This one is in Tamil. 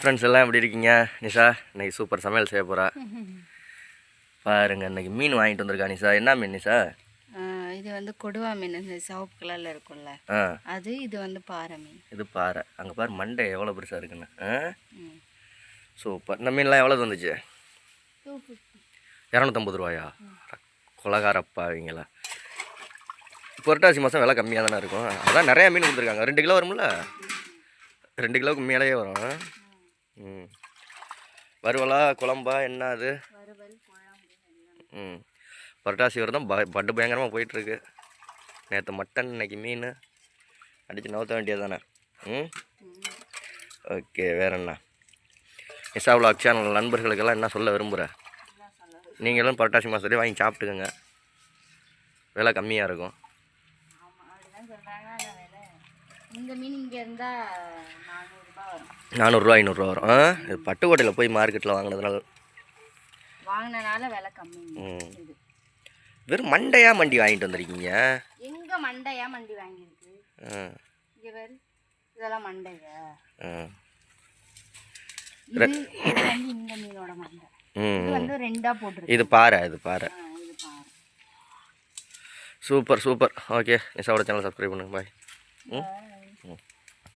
ஃப்ரெண்ட்ஸ் எல்லாம் எப்படி இருக்கீங்க? நிஷா இன்னைக்கு சூப்பர் சமையல் செய்ய போகிறா பாருங்க இன்னைக்கு மீன் வாங்கிட்டு வந்திருக்கா நிஷா. என்ன மீன் நிஷா? இது வந்து கொடுவா மீன் இந்த சிவப்பு கலரில் இருக்கும்ல. அது இது வந்து பாறை மீன். இது பாறை. அங்கே பாரு மண்டை எவ்வளோ பெருசாக இருக்குன்னு. சூப்பர். இந்த மீன்லாம் எவ்வளோ வந்துச்சு? இரநூத்தம்பது ரூபாயா? கொலகாரப்பாவீங்களா புரட்டாசி மாதம் விலை கம்மியாக தானே இருக்கும். அதான் நிறையா மீன் கொடுத்துருக்காங்க. ரெண்டு கிலோ வரும்ல? ரெண்டு கிலோவுக்கு மேலேயே வரும். வறுவலா குழம்பா என்ன அது? ம். புரட்டாசி விரதம் ப பட்டு பயங்கரமாக போயிட்டுருக்கு. நேற்று மட்டன் இன்னைக்கு மீன். அடித்து நவுத்த வேண்டியது தானே ம். ஓகே வேற என்ன? நிஷா vlog சேனல் நண்பர்களுக்கெல்லாம் என்ன சொல்ல விரும்புகிற நீங்களும் புரட்டாசி மாதத்துலேயே வாங்கி சாப்பிட்டுக்கோங்க. விலை கம்மியாக இருக்கும். இந்த மீன் இங்கே இருந்தால் நானூறுரூபா வரும். நானூறுரூவா ஐநூறுரூவா வரும். ஆ? இது பட்டுக்கோட்டையில் போய் மார்க்கெட்டில் வாங்கினதுனால. வாங்கினனால விலை கம்மி. இது வெறும் மண்டையாக மண்டி வாங்கிட்டு வந்திருக்கீங்க? எங்கே மண்டையா மண்டி வாங்கியிருக்கு? இங்கே வேறு இதெல்லாம் மண்டையா இது வந்து இந்த மீனோட மண்டை. இது வந்து ரெண்டா போட்டிருக்கு. இது பாறை இது பாறை. Super super. ஓகே நிஷாவோட சேனல் சப்ஸ்கிரைப் பண்ணுங்க பாய் ம்? Cool.